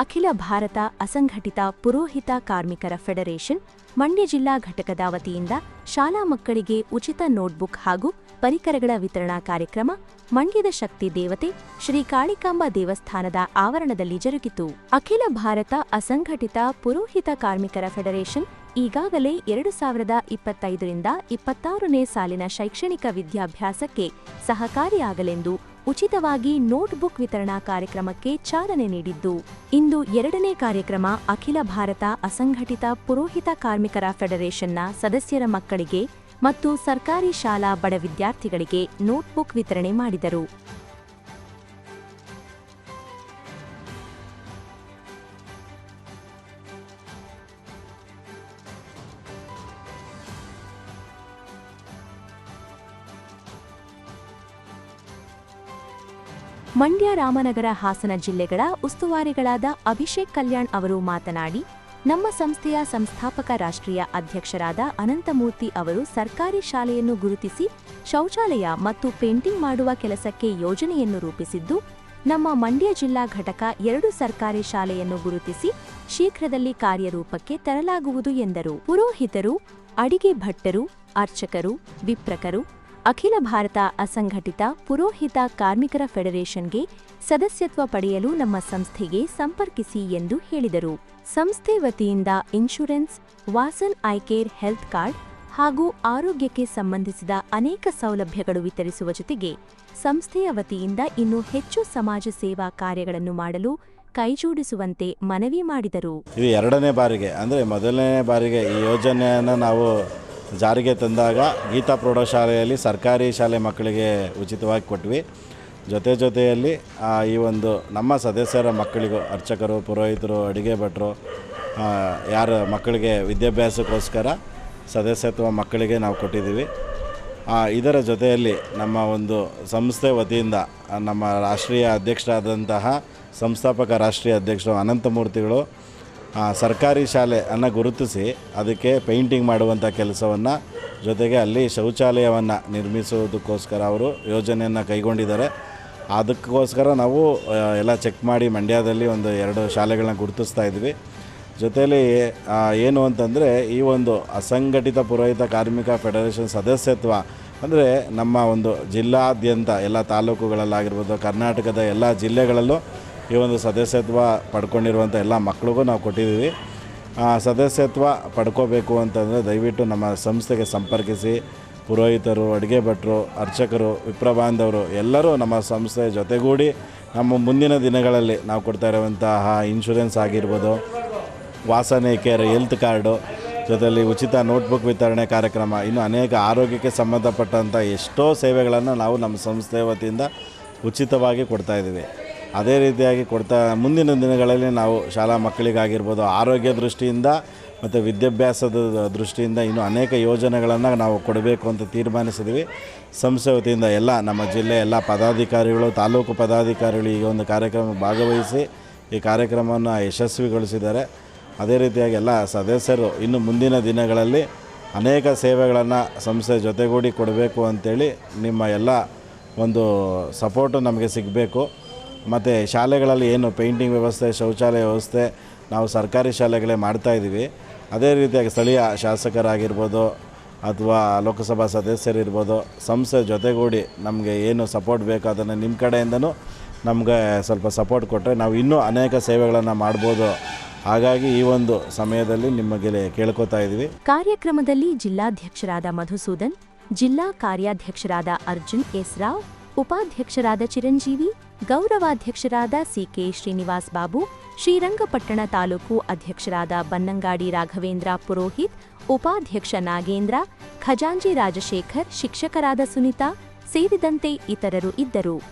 ಅಖಿಲ ಭಾರತ ಅಸಂಘಟಿತ ಪುರೋಹಿತ ಕಾರ್ಮಿಕರ ಫೆಡರೇಷನ್, ಮಂಡ್ಯ ಜಿಲ್ಲಾ ಘಟಕದ ವತಿಯಿಂದ ಶಾಲಾ ಮಕ್ಕಳಿಗೆ ಉಚಿತ ನೋಟ್ಬುಕ್ ಹಾಗೂ ಪರಿಕರಗಳ ವಿತರಣಾ ಕಾರ್ಯಕ್ರಮ, ಮಂಡ್ಯದ ಶಕ್ತಿ ದೇವತೆ, ಶ್ರೀ ಕಾಳಿಕಾಂಬ ದೇವಸ್ಥಾನದ ಆವರಣದಲ್ಲಿ ಜರುಗಿತು. ಅಖಿಲ ಭಾರತ ಅಸಂಘಟಿತ ಪುರೋಹಿತ ಕಾರ್ಮಿಕರ ಫೆಡರೇಷನ್ ಈಗಾಗಲೇ ಎರಡು ಸಾವಿರದ ಇಪ್ಪತ್ತೈದರಿಂದ ಇಪ್ಪತ್ತಾರನೇ ಸಾಲಿನ ಶೈಕ್ಷಣಿಕ ವಿದ್ಯಾಭ್ಯಾಸಕ್ಕೆ ಸಹಕಾರಿಯಾಗಲೆಂದು ಉಚಿತವಾಗಿ ನೋಟ್ಬುಕ್ ವಿತರಣಾ ಕಾರ್ಯಕ್ರಮಕ್ಕೆ ಚಾಲನೆ ನೀಡಿದ್ದು, ಇಂದು ಎರಡನೇ ಕಾರ್ಯಕ್ರಮ ಅಖಿಲ ಭಾರತ ಅಸಂಘಟಿತ ಪುರೋಹಿತ ಕಾರ್ಮಿಕರ ಫೆಡರೇಷನ್ನ ಸದಸ್ಯರ ಮಕ್ಕಳಿಗೆ ಮತ್ತು ಸರ್ಕಾರಿ ಶಾಲಾ ಬಡ ವಿದ್ಯಾರ್ಥಿಗಳಿಗೆ ನೋಟ್ಬುಕ್ ವಿತರಣೆ ಮಾಡಿದರು. ಮಂಡ್ಯ ರಾಮನಗರ ಹಾಸನ ಜಿಲ್ಲೆಗಳ ಉಸ್ತುವಾರಿಗಳಾದ ಅಭಿಷೇಕ್ ಕಲ್ಯಾಣ್ ಅವರು ಮಾತನಾಡಿ, ನಮ್ಮ ಸಂಸ್ಥೆಯ ಸಂಸ್ಥಾಪಕ ರಾಷ್ಟ್ರೀಯ ಅಧ್ಯಕ್ಷರಾದ ಅನಂತಮೂರ್ತಿ ಅವರು ಸರ್ಕಾರಿ ಶಾಲೆಯನ್ನು ಗುರುತಿಸಿ, ಶೌಚಾಲಯ ಮತ್ತು ಪೇಂಟಿಂಗ್ ಮಾಡುವ ಕೆಲಸಕ್ಕೆ ಯೋಜನೆಯನ್ನು ರೂಪಿಸಿದ್ದು, ನಮ್ಮ ಮಂಡ್ಯ ಜಿಲ್ಲಾ ಘಟಕ ಎರಡು ಸರ್ಕಾರಿ ಶಾಲೆಯನ್ನು ಗುರುತಿಸಿ, ಶೀಘ್ರದಲ್ಲಿ ಕಾರ್ಯರೂಪಕ್ಕೆ ತರಲಾಗುವುದು ಎಂದರು. ಪುರೋಹಿತರು, ಅಡಿಗೆ ಭಟ್ಟರು, ಅರ್ಚಕರು, ವಿಪ್ರಕರು ಅಖಿಲ ಭಾರತ ಅಸಂಘಟಿತ ಪುರೋಹಿತ ಕಾರ್ಮಿಕರ ಫೆಡರೇಷನ್ಗೆ ಸದಸ್ಯತ್ವ ಪಡೆಯಲು ನಮ್ಮ ಸಂಸ್ಥೆಗೆ ಸಂಪರ್ಕಿಸಿ ಎಂದು ಹೇಳಿದರು. ಸಂಸ್ಥೆ ವತಿಯಿಂದ insurance Vasan eye care health card ಹಾಗೂ ಆರೋಗ್ಯಕ್ಕೆ ಸಂಬಂಧಿಸಿದ ಅನೇಕ ಸೌಲಭ್ಯಗಳು ವಿತರಿಸುವ ಜೊತೆಗೆ ಸಂಸ್ಥೆಯ ವತಿಯಿಂದ ಇನ್ನೂ ಹೆಚ್ಚು ಸಮಾಜ ಸೇವಾ ಕಾರ್ಯಗಳನ್ನು ಮಾಡಲು ಕೈಜೋಡಿಸುವಂತೆ ಮನವಿ ಮಾಡಿದರು. ಇದು ಎರಡನೇ ಬಾರಿಗೆ, ಅಂದರೆ ಮೊದಲನೇ ಬಾರಿಗೆ ಈ ಯೋಜನೆಯನ್ನು ನಾವು ಜಾರಿಗೆ ತಂದಾಗ ಗೀತಾ ಪ್ರೌಢಶಾಲೆಯಲ್ಲಿ ಸರ್ಕಾರಿ ಶಾಲೆ ಮಕ್ಕಳಿಗೆ ಉಚಿತವಾಗಿ ಕೊಟ್ವಿ. ಜೊತೆ ಜೊತೆಯಲ್ಲಿ ಈ ಒಂದು ನಮ್ಮ ಸದಸ್ಯರ ಮಕ್ಕಳಿಗೂ, ಅರ್ಚಕರು, ಪುರೋಹಿತರು, ಅಡುಗೆ ಭಟ್ರು ಯಾರ ಮಕ್ಕಳಿಗೆ ವಿದ್ಯಾಭ್ಯಾಸಕ್ಕೋಸ್ಕರ ಸದಸ್ಯತ್ವ ಮಕ್ಕಳಿಗೆ ನಾವು ಕೊಟ್ಟಿದ್ದೀವಿ. ಇದರ ಜೊತೆಯಲ್ಲಿ ನಮ್ಮ ಒಂದು ಸಂಸ್ಥೆ ವತಿಯಿಂದ, ನಮ್ಮ ರಾಷ್ಟ್ರೀಯ ಅಧ್ಯಕ್ಷರಾದಂತಹ ಸಂಸ್ಥಾಪಕ ರಾಷ್ಟ್ರೀಯ ಅಧ್ಯಕ್ಷರು ಅನಂತಮೂರ್ತಿಗಳು ಸರ್ಕಾರಿ ಶಾಲೆಯನ್ನು ಗುರುತಿಸಿ ಅದಕ್ಕೆ ಪೇಂಟಿಂಗ್ ಮಾಡುವಂಥ ಕೆಲಸವನ್ನು ಜೊತೆಗೆ ಅಲ್ಲಿ ಶೌಚಾಲಯವನ್ನು ನಿರ್ಮಿಸುವುದಕ್ಕೋಸ್ಕರ ಅವರು ಯೋಜನೆಯನ್ನು ಕೈಗೊಂಡಿದ್ದಾರೆ. ಅದಕ್ಕೋಸ್ಕರ ನಾವು ಎಲ್ಲ ಚೆಕ್ ಮಾಡಿ ಮಂಡ್ಯದಲ್ಲಿ ಒಂದು ಎರಡು ಶಾಲೆಗಳನ್ನ ಗುರುತಿಸ್ತಾ ಇದ್ವಿ. ಜೊತೆಯಲ್ಲಿ ಏನು ಅಂತಂದರೆ ಈ ಒಂದು ಅಸಂಘಟಿತ ಪುರೋಹಿತ ಕಾರ್ಮಿಕ ಫೆಡರೇಷನ್ ಸದಸ್ಯತ್ವ ಅಂದರೆ ನಮ್ಮ ಒಂದು ಜಿಲ್ಲಾದ್ಯಂತ ಎಲ್ಲ ತಾಲೂಕುಗಳಲ್ಲಾಗಿರ್ಬೋದು, ಕರ್ನಾಟಕದ ಎಲ್ಲ ಜಿಲ್ಲೆಗಳಲ್ಲೂ ಈ ಒಂದು ಸದಸ್ಯತ್ವ ಪಡ್ಕೊಂಡಿರುವಂಥ ಎಲ್ಲ ಮಕ್ಕಳಿಗೂ ನಾವು ಕೊಟ್ಟಿದ್ದೀವಿ. ಸದಸ್ಯತ್ವ ಪಡ್ಕೋಬೇಕು ಅಂತಂದರೆ ದಯವಿಟ್ಟು ನಮ್ಮ ಸಂಸ್ಥೆಗೆ ಸಂಪರ್ಕಿಸಿ. ಪುರೋಹಿತರು, ಅಡುಗೆ ಭಟ್ರು, ಅರ್ಚಕರು, ವಿಪ್ರಬಾಂಧವರು ಎಲ್ಲರೂ ನಮ್ಮ ಸಂಸ್ಥೆ ಜೊತೆಗೂಡಿ ನಮ್ಮ ಮುಂದಿನ ದಿನಗಳಲ್ಲಿ ನಾವು ಕೊಡ್ತಾ ಇರುವಂತಹ ಇನ್ಶೂರೆನ್ಸ್ ಆಗಿರ್ಬೋದು, ವಾಸನೆ ಕೇರ್ ಹೆಲ್ತ್ ಕಾರ್ಡು ಜೊತೆಯಲ್ಲಿ ಉಚಿತ ನೋಟ್ಬುಕ್ ವಿತರಣೆ ಕಾರ್ಯಕ್ರಮ, ಇನ್ನು ಅನೇಕ ಆರೋಗ್ಯಕ್ಕೆ ಸಂಬಂಧಪಟ್ಟಂಥ ಎಷ್ಟೋ ಸೇವೆಗಳನ್ನು ನಾವು ನಮ್ಮ ಸಂಸ್ಥೆ ವತಿಯಿಂದ ಉಚಿತವಾಗಿ ಕೊಡ್ತಾ ಇದ್ದೀವಿ. ಅದೇ ರೀತಿಯಾಗಿ ಕೊಡ್ತಾ ಮುಂದಿನ ದಿನಗಳಲ್ಲಿ ನಾವು ಶಾಲಾ ಮಕ್ಕಳಿಗಾಗಿರ್ಬೋದು ಆರೋಗ್ಯ ದೃಷ್ಟಿಯಿಂದ ಮತ್ತು ವಿದ್ಯಾಭ್ಯಾಸದ ದೃಷ್ಟಿಯಿಂದ ಇನ್ನೂ ಅನೇಕ ಯೋಜನೆಗಳನ್ನು ನಾವು ಕೊಡಬೇಕು ಅಂತ ತೀರ್ಮಾನಿಸಿದ್ವಿ. ಸಂಸ್ಥೆ ವತಿಯಿಂದ ಎಲ್ಲ ನಮ್ಮ ಜಿಲ್ಲೆ ಎಲ್ಲ ಪದಾಧಿಕಾರಿಗಳು, ತಾಲೂಕು ಪದಾಧಿಕಾರಿಗಳು ಈ ಒಂದು ಕಾರ್ಯಕ್ರಮ ಭಾಗವಹಿಸಿ ಈ ಕಾರ್ಯಕ್ರಮವನ್ನು ಯಶಸ್ವಿಗೊಳಿಸಿದ್ದಾರೆ. ಅದೇ ರೀತಿಯಾಗಿ ಎಲ್ಲ ಸದಸ್ಯರು ಇನ್ನು ಮುಂದಿನ ದಿನಗಳಲ್ಲಿ ಅನೇಕ ಸೇವೆಗಳನ್ನು ಸಂಸ್ಥೆ ಜೊತೆಗೂಡಿ ಕೊಡಬೇಕು ಅಂಥೇಳಿ ನಿಮ್ಮ ಎಲ್ಲ ಒಂದು ಸಪೋರ್ಟು ನಮಗೆ ಸಿಗಬೇಕು. ಮತ್ತು ಶಾಲೆಗಳಲ್ಲಿ ಏನು ಪೇಂಟಿಂಗ್ ವ್ಯವಸ್ಥೆ, ಶೌಚಾಲಯ ವ್ಯವಸ್ಥೆ ನಾವು ಸರ್ಕಾರಿ ಶಾಲೆಗಳೇ ಮಾಡ್ತಾಯಿದ್ದೀವಿ ಅದೇ ರೀತಿಯಾಗಿ ಸ್ಥಳೀಯ ಶಾಸಕರಾಗಿರ್ಬೋದು ಅಥವಾ ಲೋಕಸಭಾ ಸದಸ್ಯರಿರ್ಬೋದು, ಸಂಸ್ಥೆ ಜೊತೆಗೂಡಿ ನಮಗೆ ಏನು ಸಪೋರ್ಟ್ ಬೇಕು ಅದನ್ನು ನಿಮ್ಮ ಕಡೆಯಿಂದನೂ ನಮಗೆ ಸ್ವಲ್ಪ ಸಪೋರ್ಟ್ ಕೊಟ್ಟರೆ ನಾವು ಇನ್ನೂ ಅನೇಕ ಸೇವೆಗಳನ್ನು ಮಾಡ್ಬೋದು. ಹಾಗಾಗಿ ಈ ಒಂದು ಸಮಯದಲ್ಲಿ ನಿಮಗೆ ಕೇಳ್ಕೊತಾ ಇದ್ದೀವಿ. ಕಾರ್ಯಕ್ರಮದಲ್ಲಿ ಜಿಲ್ಲಾಧ್ಯಕ್ಷರಾದ ಮಧುಸೂದನ್, ಜಿಲ್ಲಾ ಕಾರ್ಯಾಧ್ಯಕ್ಷರಾದ ಅರ್ಜುನ್ ಎಸ್ ರಾವ್, ಉಪಾಧ್ಯಕ್ಷರಾದ ಚಿರಂಜೀವಿ ಗೌರವಾಧ್ಯಕ್ಷರಾದ ಸಿಕೆ ಶ್ರೀನಿವಾಸ್ ಬಾಬು, ಶ್ರೀರಂಗಪಟ್ಟಣ ತಾಲೂಕು ಅಧ್ಯಕ್ಷರಾದ ಬನ್ನಂಗಾಡಿ ರಾಘವೇಂದ್ರ ಪುರೋಹಿತ್, ಉಪಾಧ್ಯಕ್ಷ ನಾಗೇಂದ್ರ ಖಜಾಂಜಿ ರಾಜಶೇಖರ್, ಶಿಕ್ಷಕರಾದ ಸುನಿತಾ ಸೇರಿದಂತೆ ಇತರರು ಇದ್ದರು.